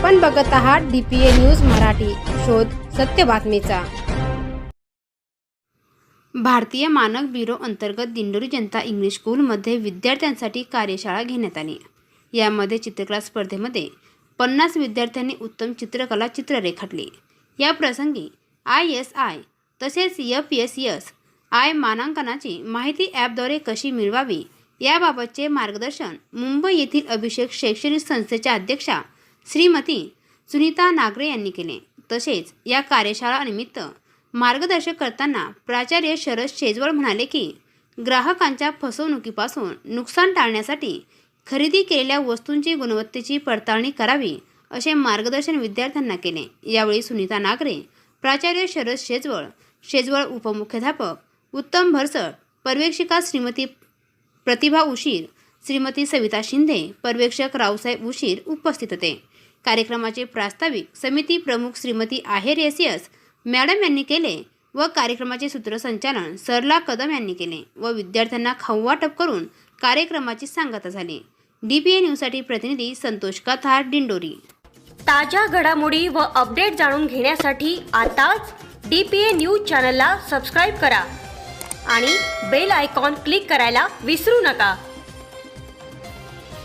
आपण बघत आहात D P A news Marathi. शोध सत्य बातमीचा. भारतीय मानक ब्युरो अंतर्गत दिंडोरी जनता इंग्लिश स्कूलमध्ये विद्यार्थ्यांसाठी कार्यशाळा घेण्यात आली. यामध्ये चित्रकला स्पर्धेमध्ये पन्नास विद्यार्थ्यांनी उत्तम चित्रकला चित्र रेखाटली या प्रसंगी आय एस आय तसेच एफ एस एस आय मानांकनाची माहिती ॲपद्वारे कशी मिळवावी याबाबतचे मार्गदर्शन मुंबई येथील अभिषेक शैक्षणिक संस्थेच्या अध्यक्षा श्रीमती सुनीता नागरे यांनी केले. तसेच या कार्यशाळानिमित्त मार्गदर्शक करताना प्राचार्य शरद शेजवळ म्हणाले की ग्राहकांच्या फसवणुकीपासून नुकसान टाळण्यासाठी खरेदी केलेल्या वस्तूंची गुणवत्तेची पडताळणी करावी असे मार्गदर्शन विद्यार्थ्यांना केले. यावेळी सुनीता नागरे प्राचार्य शरद शेजवळ शेजवळ उपमुख्याध्यापक उत्तम भरसट पर्यवेक्षिका श्रीमती प्रतिभा उशीर श्रीमती सविता शिंदे पर्यवेक्षक रावसाहेब उशीर उपस्थित होते. कार्यक्रमाचे प्रास्ताविक समिती प्रमुख श्रीमती आहेर एस मॅडम यांनी केले व कार्यक्रमाचे सूत्रसंचालन सरला कदम यांनी केले व विद्यार्थ्यांना खाऊ वाटप करून कार्यक्रमाची सांगता झाली. डी पी ए न्यूजसाठी प्रतिनिधी संतोष कथार दिंडोरी. ताज्या घडामोडी व अपडेट जाणून घेण्यासाठी आताच डी पी ए न्यूज चॅनलला सबस्क्राईब करा आणि बेल आयकॉन क्लिक करायला विसरू नका.